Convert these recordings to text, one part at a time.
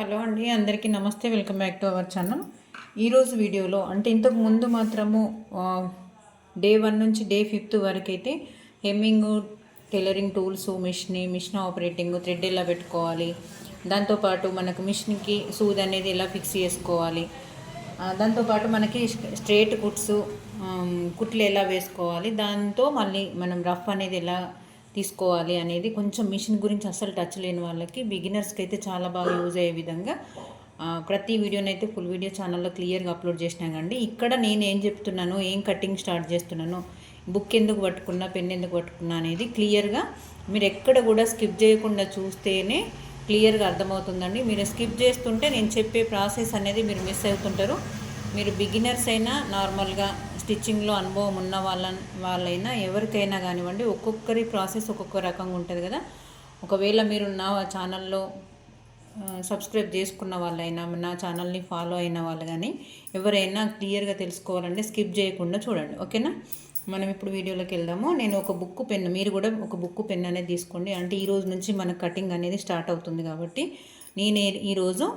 Hello అండి అందరికీ నమస్తే. Welcome back to our channel. ఈరోజు వీడియోలో అంటే ఇంతకు ముందు మాత్రము డే వన్ నుంచి డే ఫిఫ్త్ వరకు అయితే hemming tailoring tools machine machine operating thread ఎలా పెట్టుకోవాలి దాంతోపాటు మనకు మిషన్కి సూద్ అనేది ఎలా ఫిక్స్ చేసుకోవాలి దాంతోపాటు మనకి స్ట్రేట్ కుట్స్ కుట్లు ఎలా వేసుకోవాలి దాంతో మళ్ళీ మనం రఫ్ అనేది ఎలా తీసుకోవాలి అనేది కొంచెం మిషన్ గురించి అస్సలు టచ్ లేని వాళ్ళకి బిగినర్స్కి అయితే చాలా బాగా యూజ్ అయ్యే విధంగా ప్రతి వీడియోని అయితే ఫుల్ వీడియో ఛానల్లో క్లియర్గా అప్లోడ్ చేసినాకండి ఇక్కడ నేను ఏం చెప్తున్నాను ఏం కటింగ్ స్టార్ట్ చేస్తున్నాను బుక్ ఎందుకు పట్టుకున్నా పెన్ ఎందుకు పట్టుకున్నా అనేది క్లియర్గా మీరు ఎక్కడ కూడా స్కిప్ చేయకుండా చూస్తేనే క్లియర్గా అర్థమవుతుందండి. మీరు స్కిప్ చేస్తుంటే నేను చెప్పే ప్రాసెస్ అనేది మీరు మిస్ అవుతుంటారు. మీరు బిగినర్స్ అయినా నార్మల్గా స్టిచ్చింగ్లో అనుభవం ఉన్న వాళ్ళ వాళ్ళైనా ఎవరికైనా కానివ్వండి ఒక్కొక్కరి ప్రాసెస్ ఒక్కొక్క రకంగా ఉంటుంది కదా. ఒకవేళ మీరు నా ఛానల్లో సబ్స్క్రైబ్ చేసుకున్న వాళ్ళైనా నా ఛానల్ని ఫాలో అయిన వాళ్ళు కానీ ఎవరైనా క్లియర్గా తెలుసుకోవాలంటే స్కిప్ చేయకుండా చూడండి. ఓకేనా? మనం ఇప్పుడు వీడియోలోకి వెళ్దాము. నేను ఒక బుక్ పెన్ మీరు కూడా ఒక బుక్ పెన్ అనేది తీసుకోండి. అంటే ఈ రోజు నుంచి మన కటింగ్ అనేది స్టార్ట్ అవుతుంది కాబట్టి నేను ఈరోజు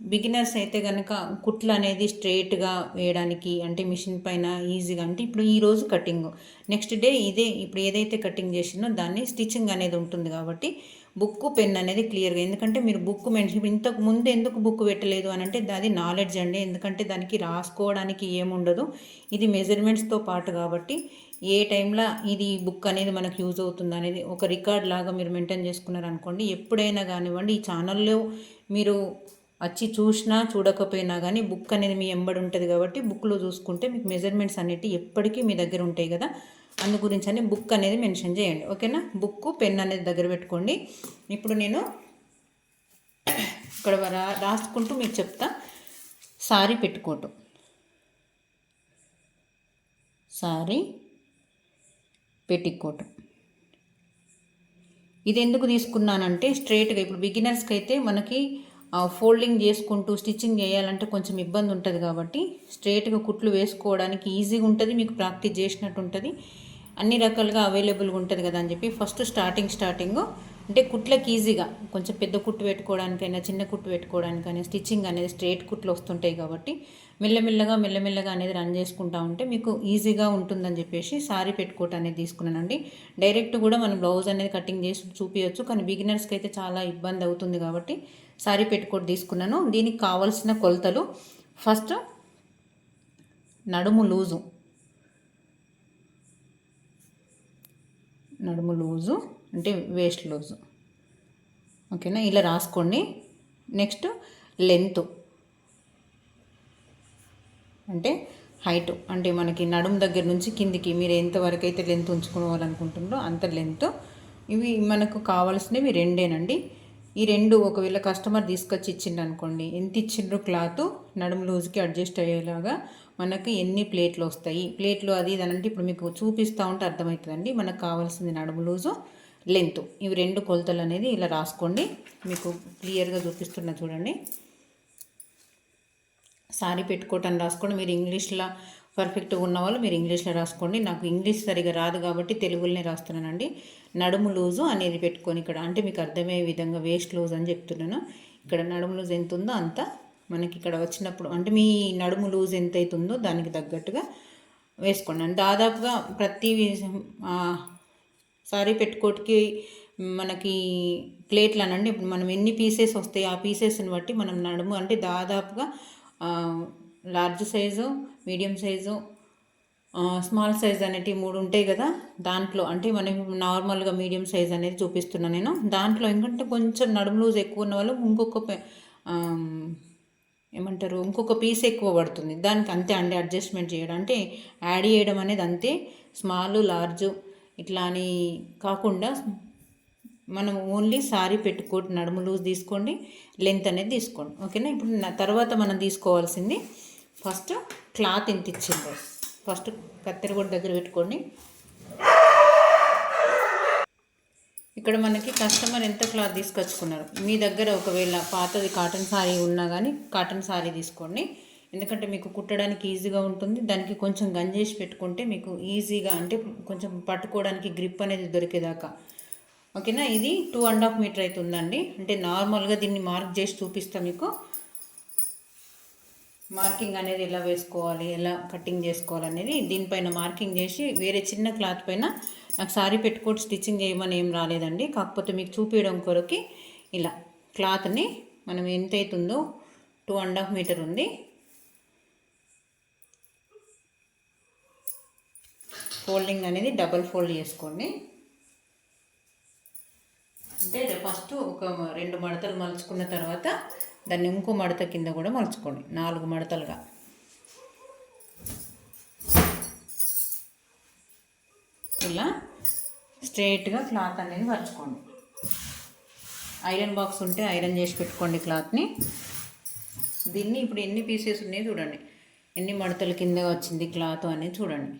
బిగినర్స్ అయితే కనుక కుట్లు అనేది స్ట్రైట్గా వేయడానికి అంటే మిషన్ పైన ఈజీగా అంటే ఇప్పుడు ఈ రోజు కటింగ్. నెక్స్ట్ డే ఇదే ఇప్పుడు ఏదైతే కటింగ్ చేసినో దాన్ని స్టిచ్చింగ్ అనేది ఉంటుంది కాబట్టి బుక్ పెన్ అనేది క్లియర్గా ఎందుకంటే మీరు బుక్ మెన్షన్ ఇంతకు ముందు ఎందుకు బుక్ పెట్టలేదు అని అంటే అది నాలెడ్జ్ అండి. ఎందుకంటే దానికి రాసుకోవడానికి ఏముండదు ఇది మెజర్మెంట్స్తో పాటు కాబట్టి ఏ టైంలో ఇది బుక్ అనేది మనకు యూజ్ అవుతుంది అనేది ఒక రికార్డ్ లాగా మీరు మెయింటైన్ చేసుకున్నారు అనుకోండి ఎప్పుడైనా కానివ్వండి ఈ ఛానల్లో మీరు వచ్చి చూసినా చూడకపోయినా కానీ బుక్ అనేది మీ ఎంబడి ఉంటుంది కాబట్టి బుక్లో చూసుకుంటే మీకు మెజర్మెంట్స్ అనేవి ఎప్పటికీ మీ దగ్గర ఉంటాయి కదా. అందు గురించి అని బుక్ అనేది మెన్షన్ చేయండి. ఓకేనా? బుక్ పెన్ అనేది దగ్గర పెట్టుకోండి. ఇప్పుడు నేను ఇక్కడ రా రాసుకుంటూ మీకు చెప్తా. సారీ పెట్టుకోవటం. సారీ పెట్టికోవటం. ఇది ఎందుకు తీసుకున్నానంటే స్ట్రైట్గా ఇప్పుడు బిగినర్స్కి అయితే మనకి ఫోల్డింగ్ చేసుకుంటూ స్టిచ్చింగ్ చేయాలంటే కొంచెం ఇబ్బంది ఉంటుంది కాబట్టి స్ట్రేట్గా కుట్లు వేసుకోవడానికి ఈజీగా ఉంటుంది మీకు ప్రాక్టీస్ చేసినట్టు ఉంటుంది. అన్ని రకాలుగా అవైలబుల్గా ఉంటుంది కదా అని చెప్పి ఫస్ట్ స్టార్టింగ్ స్టార్టింగ్ అంటే కుట్లకి ఈజీగా. కొంచెం పెద్ద కుట్టు పెట్టుకోవడానికైనా చిన్న కుట్టు పెట్టుకోవడానికైనా స్టిచ్చింగ్ అనేది స్ట్రేట్ కుట్లు వస్తుంటాయి కాబట్టి మెల్లమెల్లగా మెల్లమెల్లగా అనేది రన్ చేసుకుంటా ఉంటే మీకు ఈజీగా ఉంటుందని చెప్పేసి సారీ పెట్టుకోవటం అనేది తీసుకున్నానండి. డైరెక్ట్ కూడా మనం బ్లౌజ్ అనేది కటింగ్ చేసి చూపించవచ్చు కానీ బిగినర్స్కి అయితే చాలా ఇబ్బంది అవుతుంది కాబట్టి సారీ పెట్టుకోటి తీసుకున్నాను. దీనికి కావాల్సిన కొలతలు ఫస్ట్ నడుము లూజు. నడుము లూజు అంటే వేస్ట్ లూజు. ఓకేనా? ఇలా రాసుకోండి. Next length. అంటే హైట్. అంటే మనకి నడుము దగ్గర నుంచి కిందికి మీరు ఎంతవరకు అయితే లెంత్ ఉంచుకోవాలనుకుంటున్నారో అంత లెంత్. ఇవి మనకు కావాల్సినవి రెండేనండి. ఈ రెండు ఒకవేళ కస్టమర్ తీసుకొచ్చి ఇచ్చిండు అనుకోండి ఎంత ఇచ్చిండ్రు క్లాత్ నడుము లూజ్కి అడ్జస్ట్ అయ్యేలాగా మనకి ఎన్ని ప్లేట్లు వస్తాయి? ప్లేట్లు అది ఇది అంటే ఇప్పుడు మీకు చూపిస్తూ ఉంటే అర్థమవుతుందండి. మనకు కావాల్సింది నడుము లూజు లెంత్ ఇవి రెండు కొలతలు అనేది ఇలా రాసుకోండి. మీకు క్లియర్గా చూపిస్తున్నా చూడండి. సారీ పెట్టుకోవటం రాసుకోండి. మీరు ఇంగ్లీష్లో పర్ఫెక్ట్గా ఉన్న వాళ్ళు మీరు ఇంగ్లీష్లో రాసుకోండి. నాకు ఇంగ్లీష్ సరిగా రాదు కాబట్టి తెలుగులోనే రాస్తున్నానండి. నడుము లూజు అనేది పెట్టుకొని ఇక్కడ అంటే మీకు అర్థమయ్యే విధంగా వేస్ట్ లూజ్ అని చెప్తున్నాను. ఇక్కడ నడుము లూజ్ ఎంత ఉందో అంత మనకి ఇక్కడ వచ్చినప్పుడు అంటే మీ నడుము లూజ్ ఎంత అవుతుందో దానికి తగ్గట్టుగా వేసుకోండి. దాదాపుగా ప్రతి సారీ పెట్టుకోటికి మనకి ప్లేట్లు అనండి. ఇప్పుడు మనం ఎన్ని పీసెస్ వస్తాయి ఆ పీసెస్ని బట్టి మనం నడుము అంటే దాదాపుగా large size medium size small size అనేటివి మూడు ఉంటాయి కదా. దాంట్లో అంటే మనం నార్మల్గా మీడియం సైజ్ అనేది చూపిస్తున్నాను నేను. దాంట్లో ఏంటంటే కొంచెం నడుము లూజ్ ఎక్కువ ఉన్న వాళ్ళు ఇంకొక ఏమంటారు ఇంకొక పీస్ ఎక్కువ పడుతుంది. దానికి అంతే అండి అడ్జస్ట్మెంట్ చేయడం. అంటే యాడ్ చేయడం అనేది అంతే. స్మాల్ లార్జ్ ఇట్లా అని కాకుండా మనం ఓన్లీ సారీ పెట్టుకోటి నడుము లూజ్ తీసుకోండి లెంత్ అనేది తీసుకోండి. ఓకేనా? ఇప్పుడు నా తర్వాత మనం తీసుకోవాల్సింది ఫస్ట్ క్లాత్ ఇంత ఇచ్చిందో? ఫస్ట్ కత్తెర కూడా దగ్గర పెట్టుకోండి ఇక్కడ మనకి కస్టమర్ ఎంత క్లాత్ తీసుకొచ్చుకున్నారు? మీ దగ్గర ఒకవేళ పాతది కాటన్ శారీ ఉన్నా కానీ కాటన్ శారీ తీసుకోండి. ఎందుకంటే మీకు కుట్టడానికి ఈజీగా ఉంటుంది. దానికి కొంచెం గంజేసి పెట్టుకుంటే మీకు ఈజీగా అంటే కొంచెం పట్టుకోవడానికి గ్రిప్ అనేది దొరికేదాకా. ఓకేనా? ఇది టూ అండ్ హాఫ్ మీటర్ అయితే ఉందండి. అంటే నార్మల్గా దీన్ని మార్క్ చేసి చూపిస్తాం మీకు. మార్కింగ్ అనేది ఎలా వేసుకోవాలి ఎలా కటింగ్ చేసుకోవాలి అనేది దీనిపైన మార్కింగ్ చేసి వేరే చిన్న క్లాత్ పైన నాకు సారీ పెట్టుకోటి స్టిచ్చింగ్ చేయమని ఏం రాలేదండి. కాకపోతే మీకు చూపించడం కొరకి ఇలా క్లాత్ని మనం ఎంత అవుతుందో టూ అండ్ హాఫ్ మీటర్ ఉంది. ఫోల్డింగ్ అనేది డబల్ ఫోల్డ్ చేసుకోండి. అంటే ఫస్ట్ ఒక రెండు మడతలు మలుచుకున్న తర్వాత దాన్ని ఇంకో మడత కింద కూడా మలుచుకోండి. నాలుగు మడతలుగా. ఇలా స్ట్రైట్గా క్లాత్ అనేది పరచుకోండి ఐరన్ బాక్స్ ఉంటే ఐరన్ చేసి పెట్టుకోండి క్లాత్ని. దీన్ని ఇప్పుడు ఎన్ని పీసెస్ ఉన్నాయి చూడండి. ఎన్ని మడతల కింద వచ్చింది క్లాత్ అనేది చూడండి.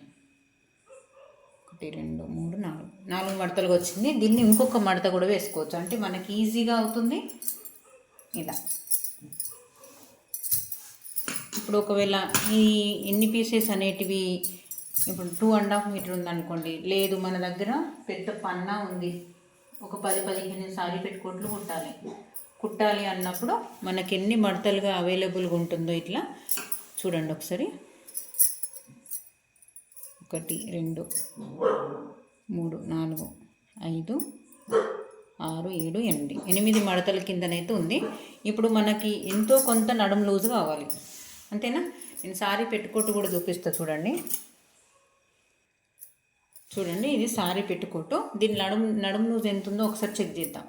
ఒకటి రెండు మూడు నాలుగు. నాలుగు మడతలుగా వచ్చింది. దీన్ని ఇంకొక మడత కూడా వేసుకోవచ్చు. అంటే మనకి ఈజీగా అవుతుంది. ఇలా. ఇప్పుడు ఒకవేళ ఈ ఎన్ని పీసెస్ అనేటివి ఇప్పుడు టూ అండ్ హాఫ్ మీటర్ ఉందనుకోండి లేదు మన దగ్గర పెద్ద పన్నా ఉంది. ఒక పది పదిహేను సారీ పెట్టుకోట్లు కుట్టాలి. కుట్టాలి అన్నప్పుడు మనకి ఎన్ని మడతలుగా అవైలబుల్గా ఉంటుందో ఇట్లా చూడండి ఒకసారి. ఒకటి రెండు మూడు నాలుగు ఐదు ఆరు ఏడు ఎనిమిది. ఎనిమిది మడతల కిందనైతే ఉంది. ఇప్పుడు మనకి ఎంతో కొంత నడుము లూజ్ కావాలి. అంతేనా? నేను సారీ పెట్టుకోటు కూడా చూపిస్తా చూడండి. చూడండి ఇది సారీ పెట్టుకోటు. దీని నడుము నడుము లూజ్ ఎంత ఉందో ఒకసారి చెక్ చేద్దాం.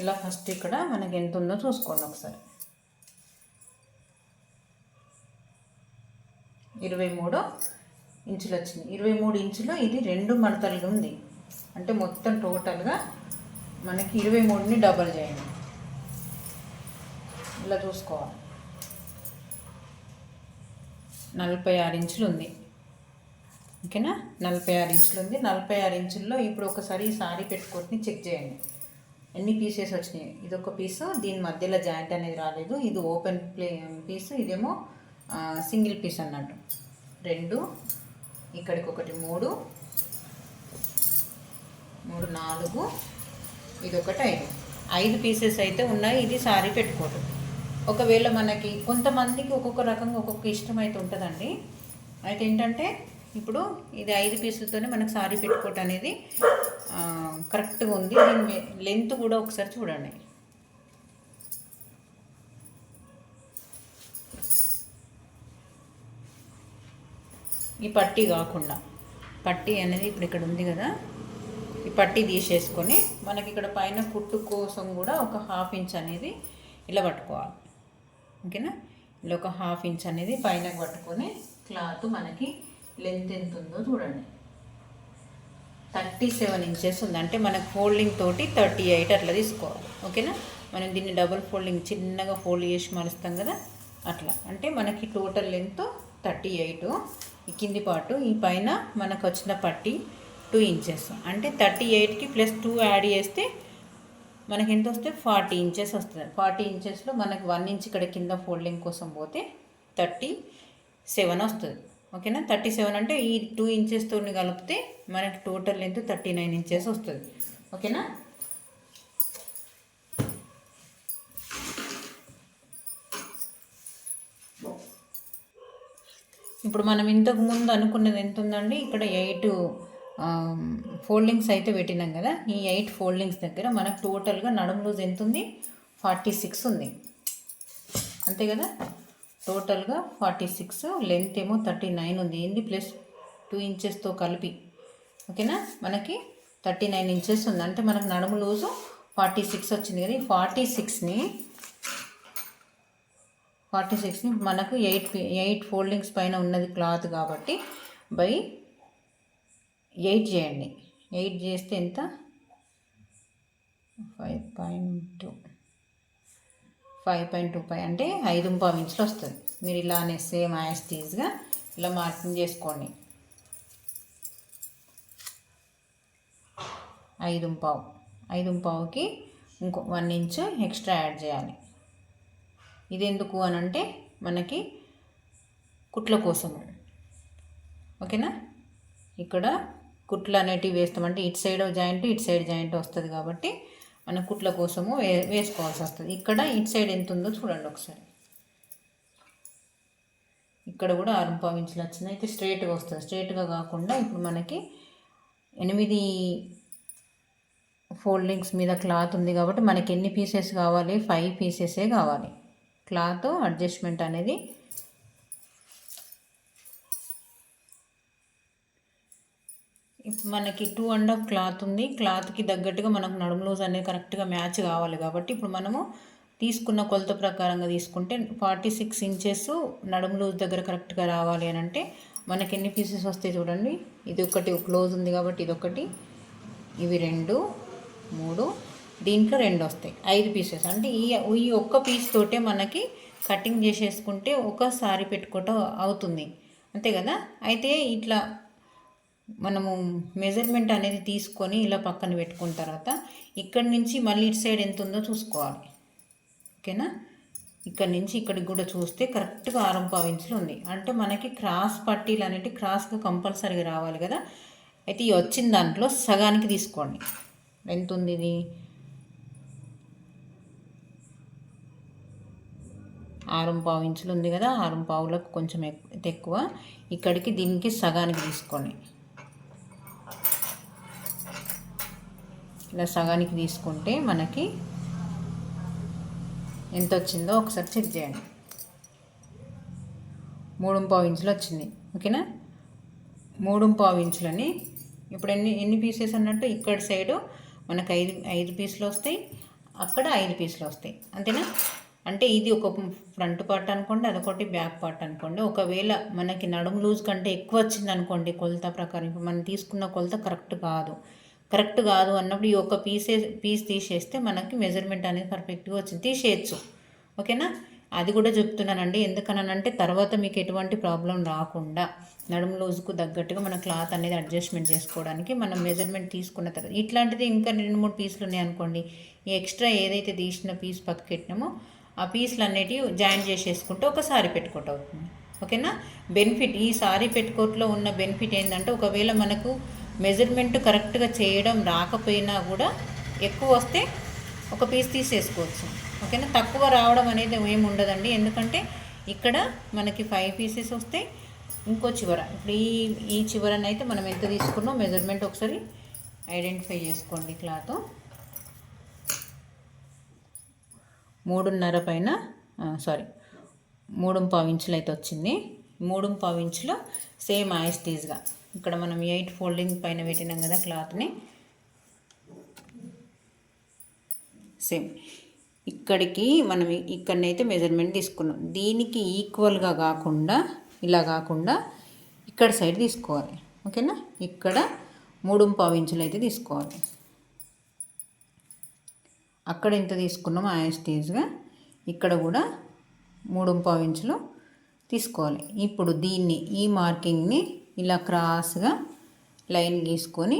ఇలా ఫస్ట్ ఇక్కడ మనకి ఎంత ఉందో చూసుకోండి ఒకసారి. ఇరవై మూడు ఇంచులు వచ్చింది ఇరవై మూడు ఇంచులు ఇది రెండు మడతలుగా ఉంది. అంటే మొత్తం టోటల్గా మనకి ఇరవై మూడుని డబల్ చేయండి. ఇలా చూసుకోవాలి. నలభై ఆరు ఇంచులు ఉంది. ఓకేనా? నలభై ఆరు ఇంచులు ఉంది. నలభై ఆరు ఇంచుల్లో ఇప్పుడు ఒకసారి ఈ సారీ పెట్టుకొని చెక్ చేయండి. ఎన్ని పీసెస్ వచ్చినాయి? ఇది ఒక పీసు దీని మధ్యలో జాయింట్ అనేది రాలేదు. ఇది ఓపెన్ ప్లే పీసు ఇదేమో సింగిల్ పీస్ అన్నట్టు. రెండు ఇక్కడికి ఒకటి మూడు. మూడు నాలుగు. ఇది ఒకటి ఐదు. ఐదు పీసెస్ అయితే ఉన్నాయి ఇది సారీ పెట్టుకోవటం. ఒకవేళ మనకి కొంతమందికి ఒక్కొక్క రకంగా ఒక్కొక్క ఇష్టం అయితే ఉంటుందండి. అయితే ఏంటంటే ఇప్పుడు ఇది ఐదు పీసులతోనే మనకు సారీ పెట్టుకోవటం అనేది కరెక్ట్గా ఉంది. దీని లెంత్ కూడా ఒకసారి చూడండి. ఈ పట్టీ కాకుండా. పట్టీ అనేది ఇప్పుడు ఇక్కడ ఉంది కదా. ఈ పట్టీ తీసేసుకొని మనకి ఇక్కడ పైన కుట్టు కోసం కూడా ఒక హాఫ్ ఇంచ్ అనేది ఇలా పట్టుకోవాలి. ఓకేనా? ఇలా ఒక హాఫ్ ఇంచ్ అనేది పైన పట్టుకొని క్లాత్ మనకి లెంత్ ఎంత ఉందో చూడండి. థర్టీ సెవెన్ ఇంచెస్ ఉంది. అంటే మనకు ఫోల్డింగ్ తోటి థర్టీ ఎయిట్ అట్లా తీసుకోవాలి. ఓకేనా? మనం దీన్ని డబుల్ ఫోల్డింగ్ చిన్నగా ఫోల్డ్ చేసి మలుస్తాం కదా. అట్లా. అంటే మనకి టోటల్ లెంత్ థర్టీ ఎయిట్. ఈ కింది పాటు ఈ పైన మనకు వచ్చిన పట్టి టూ ఇంచెస్ అంటే థర్టీ ఎయిట్కి ప్లస్ టూ యాడ్ చేస్తే మనకి ఎంత వస్తే ఫార్టీ ఇంచెస్ వస్తుంది. ఫార్టీ ఇంచెస్లో మనకి వన్ ఇంచ్ ఇక్కడ కింద ఫోల్డింగ్ కోసం పోతే థర్టీ సెవెన్ వస్తుంది. ఓకేనా? థర్టీ సెవెన్ అంటే ఈ టూ ఇంచెస్తో కలిపితే మనకి total length thirty nine inches వస్తుంది. ఓకేనా? ఇప్పుడు మనం ఇంతకు ముందు అనుకున్నది ఎంత ఉందండి ఇక్కడ ఎయిట్ ఫోల్డింగ్స్ అయితే పెట్టినాం కదా? ఈ ఎయిట్ ఫోల్డింగ్స్ దగ్గర మనకు టోటల్గా నడుము లూజ్ ఎంత ఉంది ఫార్టీ సిక్స్ ఉంది. అంతే కదా? టోటల్గా ఫార్టీ సిక్స్ లెంత్ ఏమో థర్టీ నైన్ ఉంది. ఏంది ప్లస్ టూ ఇంచెస్తో కలిపి? ఓకేనా? మనకి థర్టీ నైన్ ఇంచెస్ ఉంది. అంటే మనకు నడుము లూజు ఫార్టీ సిక్స్ వచ్చింది కదా? ఈ ఫార్టీ సిక్స్ని ఫార్టీ సిక్స్ని మనకు ఎయిట్ ఎయిట్ ఫోల్డింగ్స్ పైన ఉన్నది క్లాత్ కాబట్టి బై ఎయిట్ చేయండి. ఎయిట్ చేస్తే ఎంత? Five point two. Five point two five అంటే ఐదు పావు ఇంచులు వస్తుంది. మీరు ఇలానే సేమ్ యాస్టీజ్గా ఇలా మార్కింగ్ చేసుకోండి. ఐదు పావు ఐదు పావుకి ఇంకో వన్ ఇంచ్ ఎక్స్ట్రా యాడ్ చేయాలి. ఇది ఎందుకు అని అంటే మనకి కుట్ల కోసము. ఓకేనా? ఇక్కడ కుట్లు అనేటివి వేస్తామంటే ఇటు సైడ్ జాయింట్ ఇటు సైడ్ జాయింట్ వస్తుంది కాబట్టి మన కుట్ల కోసము వే వేసుకోవాల్సి వస్తుంది. ఇక్కడ ఇటు సైడ్ ఎంత ఉందో చూడండి ఒకసారి. ఇక్కడ కూడా ఆరు పావు ఇంచులు వచ్చింది. అయితే స్ట్రైట్గా వస్తుంది. స్ట్రైట్గా కాకుండా ఇప్పుడు మనకి ఎనిమిది ఫోల్డింగ్స్ మీద క్లాత్ ఉంది కాబట్టి మనకి ఎన్ని పీసెస్ కావాలి? ఫైవ్ పీసెసే కావాలి. క్లాత్ అడ్జస్ట్మెంట్ అనేది. మనకి టూ అండ్ హాఫ్ క్లాత్ ఉంది. క్లాత్కి తగ్గట్టుగా మనకు నడుము లూజ్ అనేది కరెక్ట్గా మ్యాచ్ కావాలి కాబట్టి ఇప్పుడు మనము తీసుకున్న కొలత ప్రకారంగా తీసుకుంటే ఫార్టీ సిక్స్ ఇంచెస్ నడుము లూజ్ దగ్గర కరెక్ట్గా రావాలి అని అంటే మనకి ఎన్ని పీసెస్ వస్తాయి చూడండి. ఇది ఒకటి క్లోజ్ ఉంది కాబట్టి ఇది ఒకటి ఇవి రెండు మూడు దీంట్లో రెండు వస్తాయి. ఐదు పీసెస్ అంటే ఈ ఈ ఒక్క పీస్ తోటే మనకి కటింగ్ చేసేసుకుంటే ఒకసారి పెట్టుకోవటం అవుతుంది. అంతే కదా? అయితే ఇట్లా మనము మెజర్మెంట్ అనేది తీసుకొని ఇలా పక్కన పెట్టుకున్న తర్వాత ఇక్కడి నుంచి మళ్ళీ ఇటు సైడ్ ఎంత ఉందో చూసుకోవాలి. ఓకేనా? ఇక్కడ నుంచి ఇక్కడికి కూడా చూస్తే కరెక్ట్గా ఆరం పావించులు ఉంది. అంటే మనకి క్రాస్ పట్టీలు అనేవి క్రాస్గా కంపల్సరీగా రావాలి కదా? అయితే ఈ వచ్చిన దాంట్లో సగానికి తీసుకోండి. ఎంత ఉంది ఇది? ఆరం పావు ఇంచులు ఉంది కదా ఆరం పావులకు కొంచెం ఎక్కువ ఇక్కడికి దీనికి సగానికి తీసుకోండి. ఇలా సగానికి తీసుకుంటే మనకి ఎంత వచ్చిందో ఒకసారి చెక్ చేయండి. మూడు పావు ఇంచులు వచ్చింది ఓకేనా? మూడు పావు ఇంచులని ఇప్పుడు ఎన్ని ఎన్ని పీసెస్ అన్నట్టు ఇక్కడ సైడు మనకు ఐదు ఐదు పీసులు వస్తాయి అక్కడ ఐదు పీసులు వస్తాయి అంతేనా? అంటే ఇది ఒక ఫ్రంట్ పార్ట్ అనుకోండి అదొకటి బ్యాక్ పార్ట్ అనుకోండి. ఒకవేళ మనకి నడుము లూజ్ కంటే ఎక్కువ వచ్చింది అనుకోండి కొలత ప్రకారం ఇప్పుడు మనం తీసుకున్న కొలత కరెక్ట్ కాదు. కరెక్ట్ కాదు అన్నప్పుడు ఈ ఒక పీసే పీస్ తీసేస్తే మనకి మెజర్మెంట్ అనేది పర్ఫెక్ట్గా వచ్చింది. తీసేయచ్చు. ఓకేనా? అది కూడా చెప్తున్నానండి. ఎందుకనంటే తర్వాత మీకు ఎటువంటి ప్రాబ్లం రాకుండా నడుము లూజుకు తగ్గట్టుగా మన క్లాత్ అనేది అడ్జస్ట్మెంట్ చేసుకోవడానికి మనం మెజర్మెంట్ తీసుకున్న తర్వాత ఇట్లాంటిది ఇంకా రెండు మూడు పీసులు ఉన్నాయనుకోండి. ఈ ఎక్స్ట్రా ఏదైతే తీసిన పీస్ పక్కకెట్టినామో ఆ పీసులు అన్నిటివి జాయిన్ చేసేసుకుంటే ఒకసారి పెట్టుకోవటం అవుతుంది. ఓకేనా? బెనిఫిట్ ఈ సారీ పెట్టుకోట్లో ఉన్న బెనిఫిట్ ఏంటంటే ఒకవేళ మనకు మెజర్మెంట్ కరెక్ట్గా చేయడం రాకపోయినా కూడా ఎక్కువ వస్తే ఒక పీస్ తీసేసుకోవచ్చు. ఓకేనా? తక్కువ రావడం అనేది ఏమి ఉండదండి. ఎందుకంటే ఇక్కడ మనకి ఫైవ్ పీసెస్ వస్తే ఇంకో చివర. ఇప్పుడు ఈ ఈ చివరనైతే మనం ఎంత తీసుకున్నాం? మెజర్మెంట్ ఒకసారి ఐడెంటిఫై చేసుకోండి క్లాత్. మూడున్నర పైన సారీ మూడు పావు ఇంచులు అయితే వచ్చింది. మూడు పావు ఇంచులు సేమ్ ఆయిస్టీజ్గా. ఇక్కడ మనం ఎయిట్ ఫోల్డింగ్ పైన పెట్టినాం కదా క్లాత్ని. సేమ్. ఇక్కడికి మనం ఇక్కడనైతే మెజర్మెంట్ తీసుకున్నాం. దీనికి ఈక్వల్గా కాకుండా ఇలా కాకుండా ఇక్కడ సైడ్ తీసుకోవాలి. ఓకేనా? ఇక్కడ మూడు పావు ఇంచులు అయితే తీసుకోవాలి. అక్కడ ఎంత తీసుకున్నామో ఆ స్టేజ్గా. ఇక్కడ కూడా మూడు పావు ఇంచులు తీసుకోవాలి. ఇప్పుడు దీన్ని ఈ మార్కింగ్ని ఇలా క్రాస్గా లైన్ గీసుకొని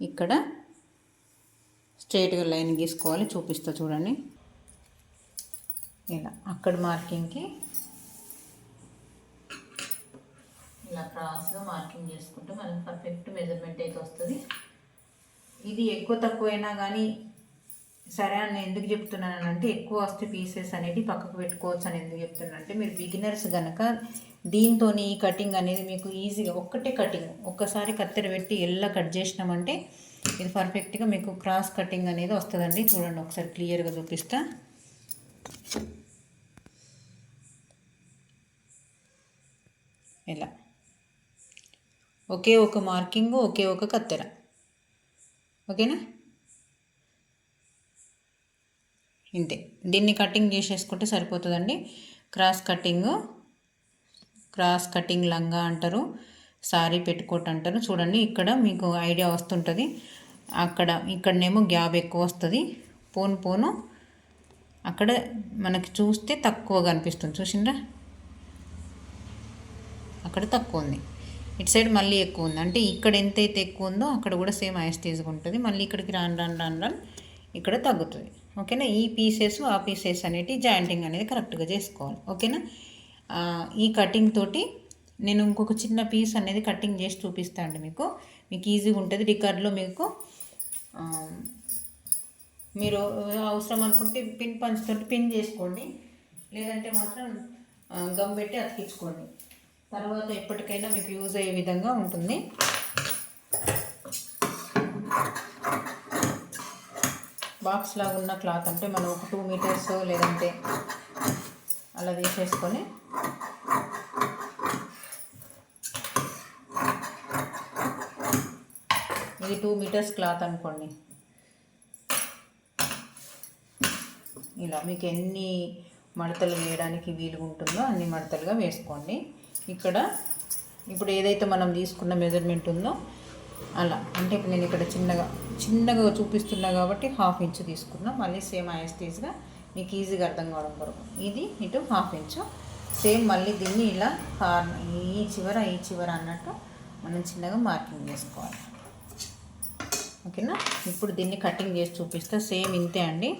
ఇక్కడ స్ట్రైట్గా లైన్ గీసుకోవాలి. చూపిస్తా చూడండి. ఇలా అక్కడ మార్కింగ్కి ఇలా క్రాస్గా మార్కింగ్ చేసుకుంటే మనకి పర్ఫెక్ట్ మెజర్మెంట్ అయితే వస్తుంది. ఇది ఎక్కువ తక్కువైనా కానీ సరే అని ఎందుకు చెప్తున్నాను అంటే ఎక్కువ వస్తే పీసెస్ అనేది పక్కకు పెట్టుకోవచ్చు అని ఎందుకు చెప్తున్నాను? అంటే మీరు బిగినర్స్ కనుక దీంతో ఈ కటింగ్ అనేది మీకు ఈజీగా ఒక్కటే కటింగ్ ఒక్కసారి కత్తెర పెట్టి ఎల్లా కట్ చేసినామంటే ఇది పర్ఫెక్ట్గా మీకు క్రాస్ కటింగ్ అనేది వస్తుందండి. చూడండి ఒకసారి క్లియర్గా చూపిస్తా. ఇలా. ఒకే ఒక మార్కింగ్ ఒకే ఒక కత్తెర. ఓకేనా? ఇంతే. దీన్ని కటింగ్ చేసేసుకుంటే సరిపోతుందండి. క్రాస్ కటింగ్ క్రాస్ కటింగ్ లంగా అంటారు సారీ పెట్టుకోట అంటారు. చూడండి ఇక్కడ మీకు ఐడియా వస్తుంటుంది. అక్కడ ఇక్కడనేమో గ్యాప్ ఎక్కువ వస్తుంది. పోను పోను. అక్కడ మనకి చూస్తే తక్కువగా అనిపిస్తుంది చూసిండ్రా? అక్కడ తక్కువ ఉంది. ఇటు సైడ్ మళ్ళీ ఎక్కువ ఉంది. అంటే ఇక్కడ ఎంతైతే ఎక్కువ ఉందో అక్కడ కూడా సేమ్ ఐస్టేజ్గా ఉంటుంది. మళ్ళీ ఇక్కడికి రాను రాను రాను రాను ఇక్కడ తగ్గుతుంది. ఓకేనా? ఈ పీసెస్ ఆ పీసెస్ అనేటి జాయింటింగ్ అనేది కరెక్ట్గా చేసుకోవాలి. ఓకేనా? ఈ కటింగ్ తోటి నేను ఇంకొక చిన్న పీస్ అనేది కటింగ్ చేసి చూపిస్తాను అండి మీకు. మీకు ఈజీగా ఉంటుంది. రికార్డ్లో మీకు మీరు అవసరం అనుకుంటే పిన్ పంచుతో పిన్ చేసుకోండి. లేదంటే మాత్రం గమ్ పెట్టి అతికించుకోండి. తర్వాత ఎప్పటికైనా మీకు యూజ్ అయ్యే విధంగా ఉంటుంది. బాక్స్ లాగా ఉన్న క్లాత్ అంటే మనం ఒక టూ మీటర్స్ లేదంటే అలా తీసేసుకొని ఇది టూ మీటర్స్ క్లాత్ అనుకోండి. ఇలా మీకు ఎన్ని మడతలు వేయడానికి వీలుగా ఉంటుందో అన్ని మడతలుగా వేసుకోండి. ఇక్కడ ఇప్పుడు ఏదైతే మనం తీసుకున్న మెజర్మెంట్ ఉందో అలా. అంటే ఇప్పుడు నేను ఇక్కడ చిన్నగా చిన్నగా చూపిస్తున్నా కాబట్టి హాఫ్ ఇంచ్ తీసుకున్నా. మళ్ళీ సేమ్ ఐస్టీస్గా మీకు ఈజీగా అర్థం కావడం కొరకు ఇది ఇటు హాఫ్ ఇంచు. సేమ్ మళ్ళీ దీన్ని ఇలా కార్న ఈ చివర ఈ చివర అన్నట్టు మనం చిన్నగా మార్కింగ్ చేసుకోవాలి. ఓకేనా? ఇప్పుడు దీన్ని కటింగ్ చేసి చూపిస్తా. సేమ్ ఇంతే అండి.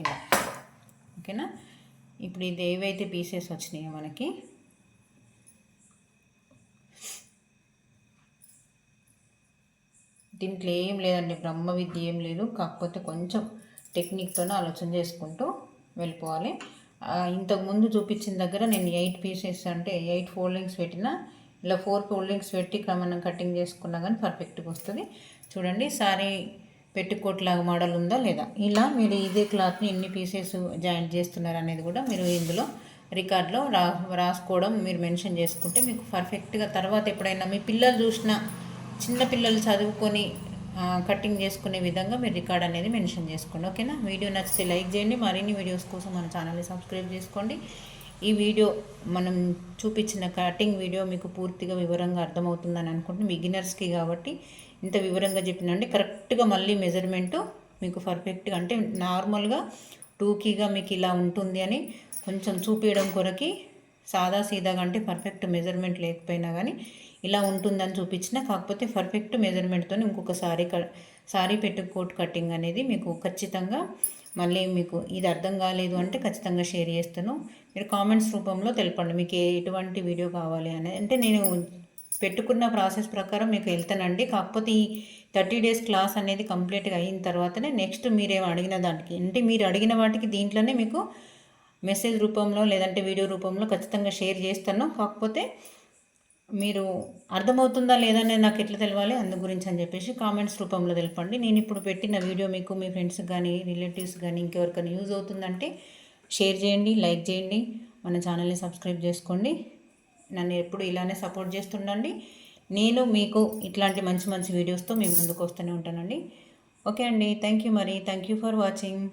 ఇలా. ఓకేనా? ఇప్పుడు ఇది ఏవైతే పీసెస్ వచ్చినాయో మనకి దీంట్లో ఏం లేదండి బ్రహ్మ విద్య ఏం లేదు. కాకపోతే కొంచెం టెక్నిక్తోనే ఆలోచన చేసుకుంటూ వెళ్ళిపోవాలి. ఇంతకుముందు చూపించిన దగ్గర నేను ఎయిట్ పీసెస్ అంటే ఎయిట్ ఫోల్డింగ్స్ పెట్టిన ఇలా ఫోర్ ఫోల్డింగ్స్ పెట్టి మనం కటింగ్ చేసుకున్నా కానీ పర్ఫెక్ట్గా వస్తుంది. చూడండి సారీ పెట్టుకోట్లాగా మోడల్ ఉందా లేదా? ఇలా మీరు ఇదే క్లాత్ని ఎన్ని పీసెస్ జాయింట్ చేస్తున్నారు అనేది కూడా మీరు ఇందులో రికార్డ్లో రా రాసుకోవడం మీరు మెన్షన్ చేసుకుంటే మీకు పర్ఫెక్ట్గా తర్వాత ఎప్పుడైనా మీ పిల్లలు చూసినా చిన్నపిల్లలు చదువుకొని కటింగ్ చేసుకునే విధంగా మీరు రికార్డ్ అనేది మెన్షన్ చేసుకోండి ఓకేనా వీడియో నచ్చితే లైక్ చేయండి మరిన్ని వీడియోస్ కోసం మన ఛానల్ని సబ్స్క్రైబ్ చేసుకోండి. ఈ వీడియో మనం చూపించిన కటింగ్ వీడియో మీకు పూర్తిగా వివరంగా అర్థమవుతుందని అనుకుంటున్నాను. బిగినర్స్కి కాబట్టి ఇంత వివరంగా చెప్పినండి కరెక్ట్గా మళ్ళీ మెజర్మెంట్ మీకు పర్ఫెక్ట్గా అంటే నార్మల్గా టూకీగా మీకు ఇలా ఉంటుంది అని కొంచెం చూపించడం కొరకి సాదా సీదాగా అంటే పర్ఫెక్ట్ మెజర్మెంట్ లేకపోయినా కానీ ఇలా ఉంటుందని చూపించిన కాకపోతే పర్ఫెక్ట్ మెజర్మెంట్తో ఇంకొక సారీ క సారీ పెట్టుకోట్ కటింగ్ అనేది మీకు ఖచ్చితంగా మళ్ళీ మీకు ఇది అర్థం కాలేదు అంటే ఖచ్చితంగా షేర్ చేస్తాను. మీరు కామెంట్స్ రూపంలో తెలపండి మీకు ఎటువంటి వీడియో కావాలి అనేది అంటే నేను పెట్టుకున్న ప్రాసెస్ ప్రకారం మీకు వెళ్తానండి. కాకపోతే ఈ థర్టీ డేస్ క్లాస్ అనేది కంప్లీట్గా అయిన తర్వాతనే నెక్స్ట్ మీరేం అడిగిన దానికి అంటే మీరు అడిగిన వాటికి దీంట్లోనే మీకు మెసేజ్ రూపంలో లేదంటే వీడియో రూపంలో ఖచ్చితంగా షేర్ చేస్తాను. కాకపోతే మీరు అర్థమవుతుందా లేదా అనేది నాకు ఎట్లా తెలవాలి? అందు గురించి అని చెప్పేసి కామెంట్స్ రూపంలో తెలపండి. నేను ఇప్పుడు పెట్టిన వీడియో మీకు మీ ఫ్రెండ్స్ కానీ రిలేటివ్స్ కానీ ఇంకెవరికైనా యూజ్ అవుతుందంటే షేర్ చేయండి లైక్ చేయండి మన ఛానల్ని సబ్స్క్రైబ్ చేసుకోండి. నన్ను ఎప్పుడు ఇలానే సపోర్ట్ చేస్తుండండి. నేను మీకు ఇట్లాంటి మంచి మంచి వీడియోస్తో మీ ముందుకు వస్తూనే ఉంటానండి. ఓకే అండి. థ్యాంక్ యూ మరి. Thank you for watching.